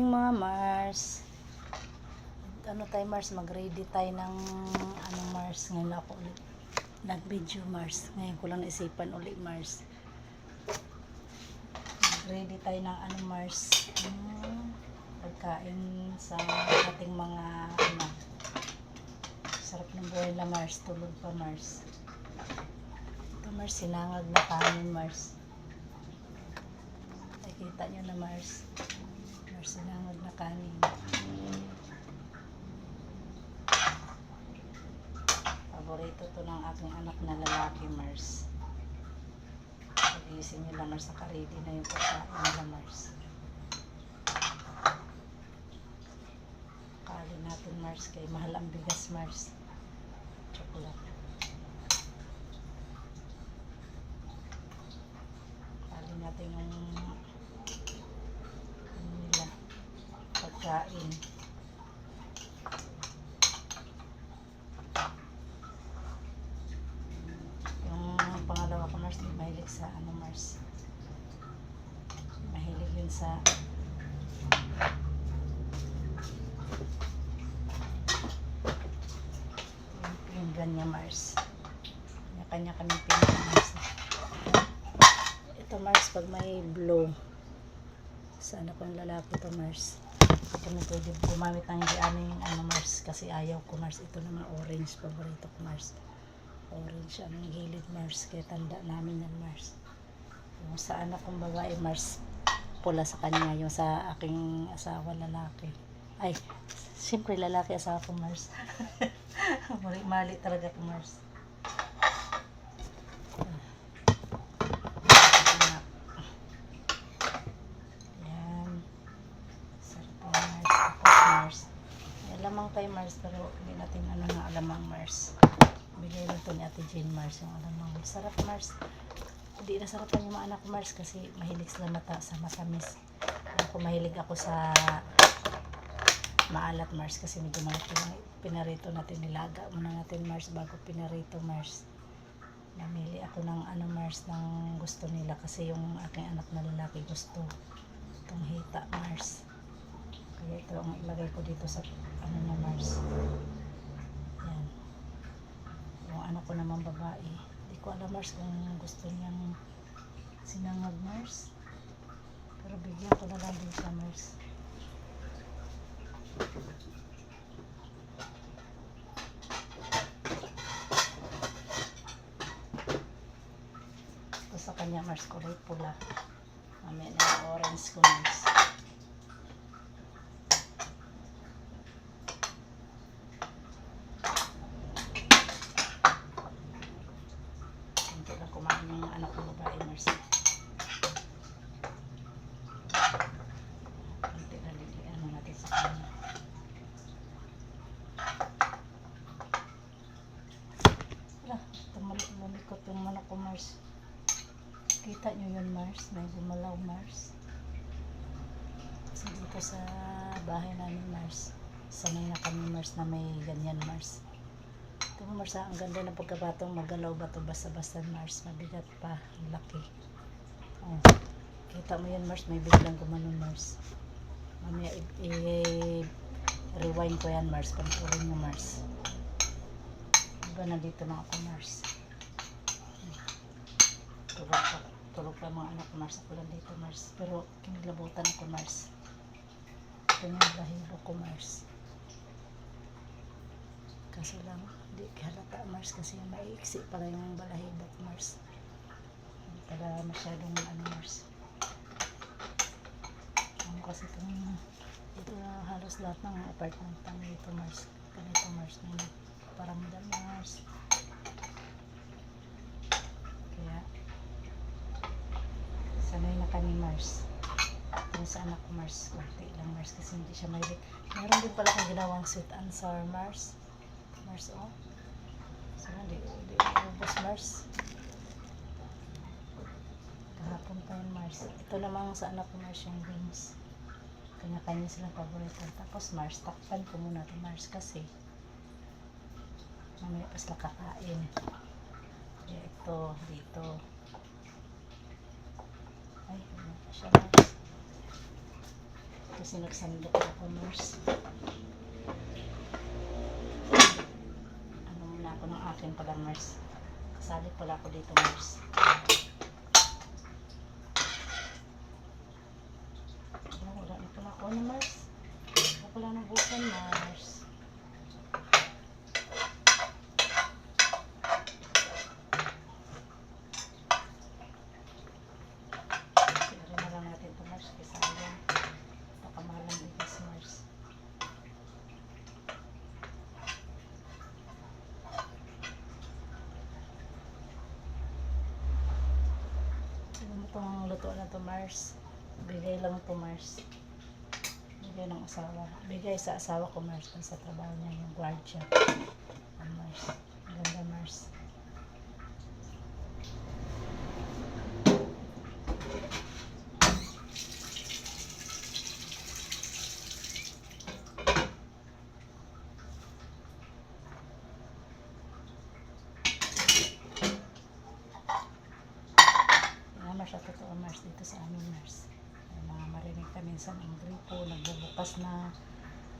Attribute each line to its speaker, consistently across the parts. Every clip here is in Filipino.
Speaker 1: Mga Mars. Ano tayo Mars, mag-ready tayo ng ano Mars. Ngayon ako ulit nag-video Mars. Ngayon ko lang naisipan ulit Mars. Mag-ready tayo ng ano Mars. Hmm, pagkain sa ating mga ano. Sarap ng buhay na Mars. Tulog pa Mars. Ito Mars, sinangag na kanin Mars. Nakikita nyo na Mars. Sinangag na kanin. Paborito to ng aking anak na lalaki, Mars. Pagising lang, Mars, nakaready na yung pagkain nila, Mars. Kali natin, Mars, kay mahal ang bigas, Mars. Chocolate. Kali natin yung ano nila, pagkain. Yung pangalawa ko, Mars, mahilig sa ano, Mars. Mahilig yun sa yung pinggan niya, Mars. Kanya-kanya kami pinggan, Mars. Ito, Mars, pag may blow, sa anak ko yung lalaki to, Mars. Kami pwede gumamit ng hindi aming ano, Mars, kasi ayaw ko, Mars. Ito naman orange, paborito ko, Mars. Orange ang gilid Mars kaya tanda namin yan Mars. Yung sa anak kong babae Mars pula sa kanya yung sa aking asawa lalaki. Ay siyempre lalaki asawa ko Mars. Mali, mali talaga ko Mars yan sarap yung Mars tapos Mars tayo Mars pero hindi natin ano na alamang Mars. Bigay lang to ni Ate Jane Mars yung alamang sarap Mars. Hindi nasarapan yung mga anak Mars kasi mahilig sila mata sa matamis. Ako mahilig ako sa maalat Mars kasi medyo malat yung pinarito natin nilaga muna natin Mars bago pinarito Mars. Namili ako ng ano Mars ng gusto nila kasi yung aking anak na lalaki gusto. Itong hita Mars kaya ito ang ilagay ko dito sa ano na Mars. Yan. Yung anak ko naman babae. Hindi ko alam Mars kung gusto niyang sinangag Mars. Pero bigyan ko na lang din siya Mars. Ito sa kanya Mars kulay pula. Mamaya na orange ko Mars Hindi lang kumain yung anak ko babae, Mercy. Hindi lang lilian mo natin sa kanya. Wala, tumalikot yung manok ko, Mars. Kita nyo yun, Mars? May gumalaw, Mars. Kasi dito sa bahay namin, Mars. Sanay na kami, Mars, na may ganyan, Mars. Ah, ang ganda ng pagkabatong magalaw ba ito basta-basta, Mars. Mabigat pa, laki. Oh. Kita mo yan, Mars, may biglang gumanon, Mars. Mamaya, i- i- rewind ko yan, Mars. Panturin mo, Mars. Diba, nandito na ako, Mars. Tulog pa. Tulog pa mga anak ko, Mars. Ako lang dito, Mars. Pero, kinilabutan ako, Mars. Ito yung lahibo ko, Mars. Kaso lang, di halata Mars kasi maiiksi pala yung balahibo ko Mars. Hindi pala masyadong ano Mars. Ano kasi itong ito na halos lahat ng apartment ng dito Mars. Ganito Mars may paramdam Mars. Kaya sanay na kami Mars. Yung sa anak ko Mars, kunti lang Mars kasi hindi siya mahilig. Meron din pala akong ginawang sweet and sour Mars. Mars, oh. Sana di, di ubos Mars. Kahapon pa yun Mars. Ito namang sa anak ko Mars yung wings. Kanya-kanya silang paborito. Tapos Mars, takpan ko muna ito Mars kasi mamaya pa sila kakain. Ito, dito. Ay, ano pa siya Mars. Ito kasi nagsandok ako, Mars. Muna ako ng akin pala, Mars. Kasali pala ako dito, Mars. Wala, na pala ako, ano, Mars? Wala pala ng bukan, Mars. Siguro na lang natin ito, Mars, kasi sayang. Baka mahal ang bigas, Mars. Ano mo itong luto na to, Mars? Bigay lang to, Mars. Bigay ng asawa. Bigay sa asawa ko, Mars, sa trabaho niya, yung guardia. Ang Mars. Ang Ganda, Mars. Mga Mars, at totoo Mars dito sa amin Mars. May mga marinig ka minsan ang gripo, nagbubukas na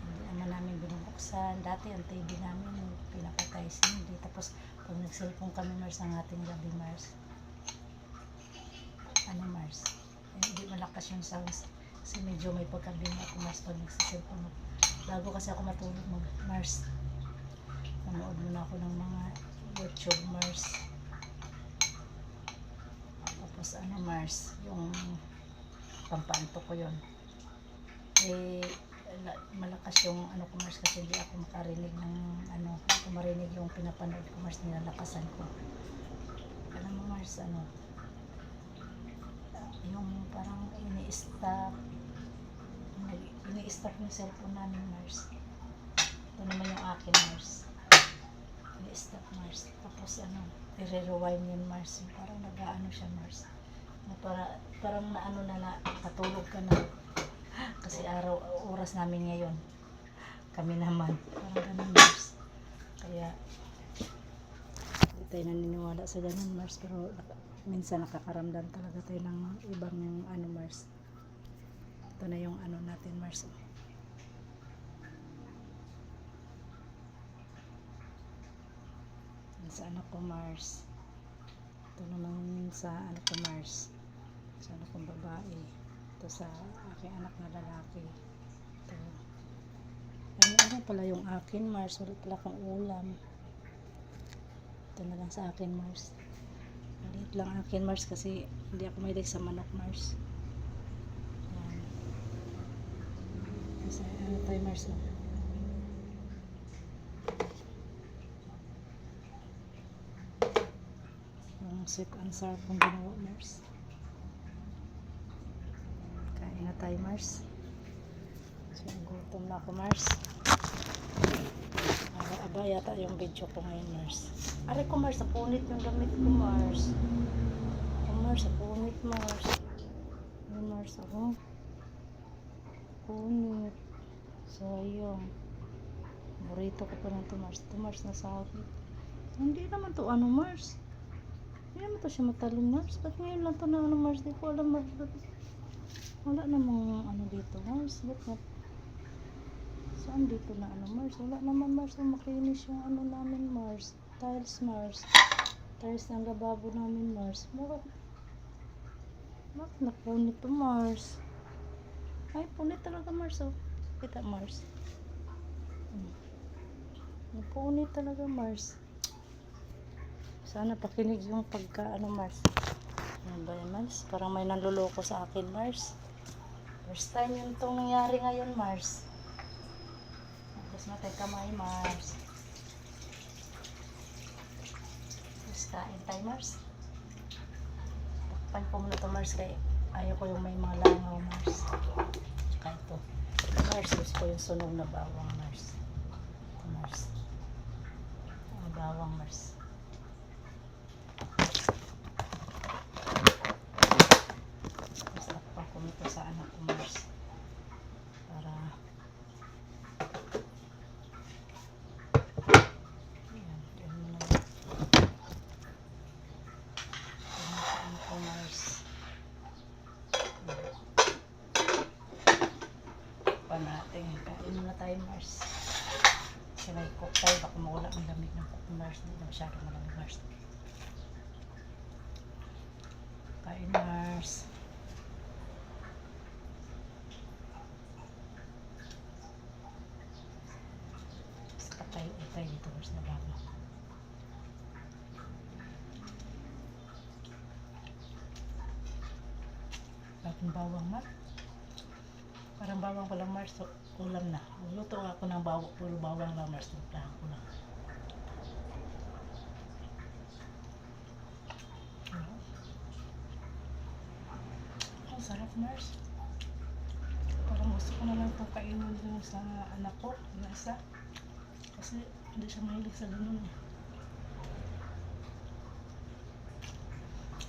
Speaker 1: hindi naman namin binubuksan. Dati ang TV namin pinapatay sa hindi. Tapos pag nagselfon kami Mars ang ating gabi Mars. Ano Mars? Eh, hindi malakas yung sounds. Kasi medyo may pagkabing ako Mars pag nagsiselfon. Bago kasi ako matulog mag Mars. Nanood muna ako ng mga YouTube Mars. Tapos ano Mars, yung pampaanto ko yun. Eh, la- malakas yung ano ko Mars kasi hindi ako makarinig ng ano, hindi ko marinig yung pinapanood ko Mars, nilalakasan ko. Alam mo Mars, ano, yung parang ini-stop, ini-stop yung cellphone namin Mars. Ito naman yung akin Mars. Ini-stop Mars. Tapos ano, i-rewind yun Mars. Yung Parang nag-ano siya Mars. Na para, parang naano na na, katulog ka na. Kasi araw, oras namin ngayon. Kami naman. Parang ganun Mars. Kaya, hindi tayo naniniwala sa ganun Mars. Pero minsan nakakaramdam talaga tayo ng ibang ano Mars. Ito na yung ano natin Mars. Yan sa anak ko Mars. Ito naman sa anak ko Mars. Sa anak kong babae. Ito sa aking anak na lalaki. Ito. Ano, ano pala yung akin Mars? Wala pala akong ulam. Ito na lang sa akin Mars. Maliit lang akin Mars kasi hindi ako mahilig sa manok Mars. Yan. Ano tayo Mars? Oh. Yung sweet and sour kong ginawa, Mars. Kain na tayo, Mars. So, gutom na ako, Mars. Aba, yata yung video ko ngayon, Mars. Aray ko, Mars, napunit yung gamit ko, Mars. Oh, Mars, napunit, Mars. Ay, Mars, ako. Punit. Sayang. Burrito ko pa ng to, Mars. To, Mars, nasa akin. Hindi naman to, ano, Mars. Hindi naman to siya matalong Mars. Ba't ngayon lang to na ano Mars? Di ko alam Mars. Ba't wala namang ano dito Mars. Ba't na Saan dito na ano Mars? Wala naman Mars. Ang makinis yung ano namin Mars. Tiles Mars. Tiles ng lababo namin Mars. Bakit? Bakit napunit to Mars? Ay, punit talaga Mars oh. Kita Mars. Hmm. Napunit talaga Mars. Sana pakinig yung pagka ano Mars. Ano ba yan Mars? Parang may nanluloko sa akin Mars. First time yun itong nangyari ngayon Mars. Tapos matay kamay Mars. Tapos kain tayo Mars. Takpan ko muna to Mars kay ayaw ko yung may mga langaw Mars. Tsaka ito. Mars, gusto ko yung sunog na bawang Mars. Ito Mars. Ang bawang Mars. Tapos takpan ko nito sa anak ko Mars. Para Ayan, diyan mo na yan. Diyan sa anak ko Mars. Pa natin. Kain muna tayo, Mars. Kasi may cook tayo. Baka mawala ang lamig ng cook, Mars. Hindi na masyadong malamig, Mars. Kain, Mars. Tayo tayo dito, Mars, na bago. Bagong bawang, Mars. Parang bawang ko lang, Mars. Ulam na. Luto ako ng bawang. Puro bawang lang, Mars. Timplahan ko lang. Ang sarap, Mars. Parang gusto ko na lang itong kainin sa anak ko, na isa. Kasi hindi siya mahilig sa ganun eh.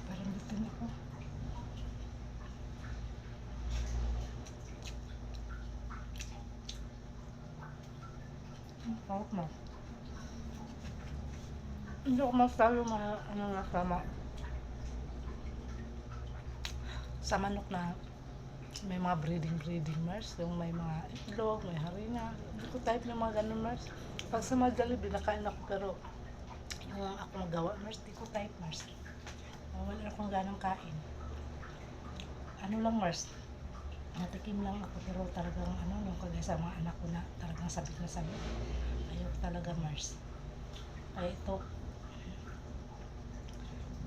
Speaker 1: Parang bitin ako. Sarap na. Hindi ako masabi ma, ano na tama. Sa manok na may mga breeding breeding mars, yung may mga itlog, may harina. Hindi ko type ng mga ganun mars. Pag sa mga Jollibee, ako pero yung ako magawa mars, di ko type mars. Uh, wala akong ganang kain. Ano lang mars, natikim lang ako pero talagang ano, yung kagaya sa mga anak ko na talagang sabik na sabik. Ayaw talaga mars. Kaya ito,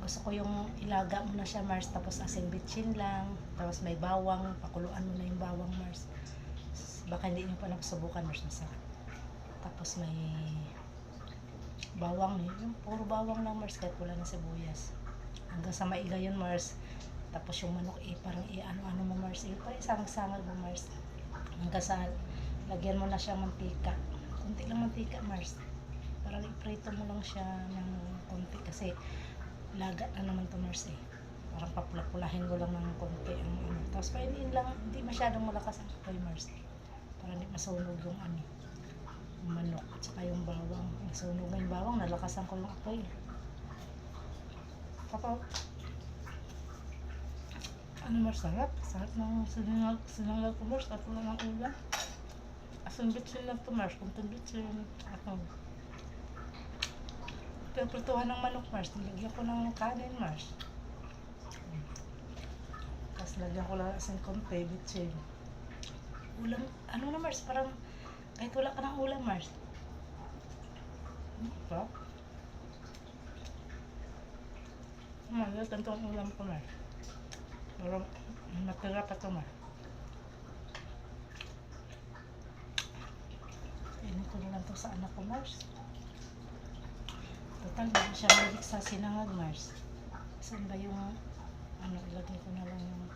Speaker 1: gusto ko yung ilaga mo na siya Mars tapos asin bitchin lang tapos may bawang pakuluan mo na yung bawang Mars. Baka hindi nyo pa nakasubukan Mars masarap. Tapos may bawang yung puro bawang lang Mars kahit wala na sibuyas. Hanggang sa maiga yun Mars. Tapos yung manok eh parang i ano ano mo Mars. Eh parang sangag mo Mars. Hanggang sa lagyan mo na siya mantika kunti lang mantika Mars parang iprito mo lang siya ng konti kasi laga na naman to Mars eh. Parang papula-pulahin mo lang ng konti ang ano. Tapos painin lang, hindi masyadong malakas ang apoy Mars. Para hindi masunog yung ano, manok at saka yung bawang. Nasunog na yung bawang, nalakasan ko yung apoy. Tapos, ano Mars, sarap. Sarap ng sinangag, sinangag ko Mars. At wala ng ulam. Asan bitsin lang to Mars. Kung bitsin. Ako, Pinuprituhan ng manok, Mars. Nilagyan ko ng kanin, Mars. Tapos lagyan ko lang sa konti, bitsin. Ulam, ano na, Mars? Parang kahit wala ka ng ulam, Mars. Ito. Mali, ganito ang ulam ko, Mars. Pero natira pa ito, Mars. Kainin ko na lang to sa anak ko, Mars. Total, hindi siya mahilig sa sinangag, Mars. Saan ba yung, ano, ilagay ko na lang yung, na.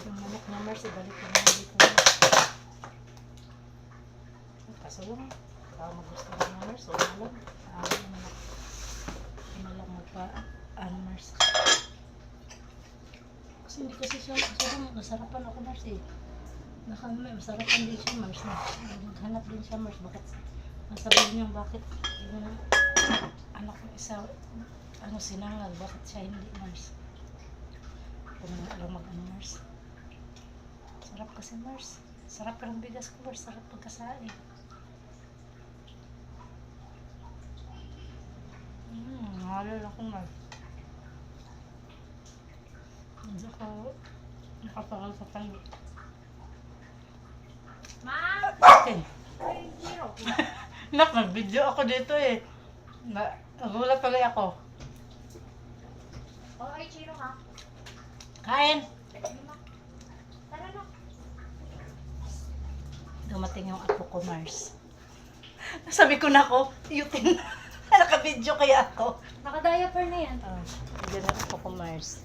Speaker 1: yung manok na Mars, ibalik ko na lang dito. Kaso lang, baka magustuhan ng Mars, wala lang. Ayaw na lang. Hindi na lang magpa, ano, Mars. Kasi hindi kasi siya, kasi nasarapan ako, Mars, eh. Nakamay, masarapan din siya, Mars. Na. Naghanap din siya, Mars. Bakit Nasabihin niyo bakit yung anak ko isa ano sinangag, bakit siya hindi Mars? Kung alam ano Mars. Sarap kasi Mars. Sarap ng bigas ko Mars, sarap pagkasain. Hmm, nalala ko Mars. Hindi ako nakapagal sa tayo.
Speaker 2: Zero.
Speaker 1: Nak, nag-video ako dito eh. Na, nagulat tuloy ako.
Speaker 2: Oh, ay, zero ha.
Speaker 1: Kain!
Speaker 2: Tara na.
Speaker 1: Dumating yung apo ko, Mars. Sabi ko na ako, yutin. Naka-video kaya ako.
Speaker 2: Naka-diaper na yan.
Speaker 1: Ah, uh, na apo ko, Mars.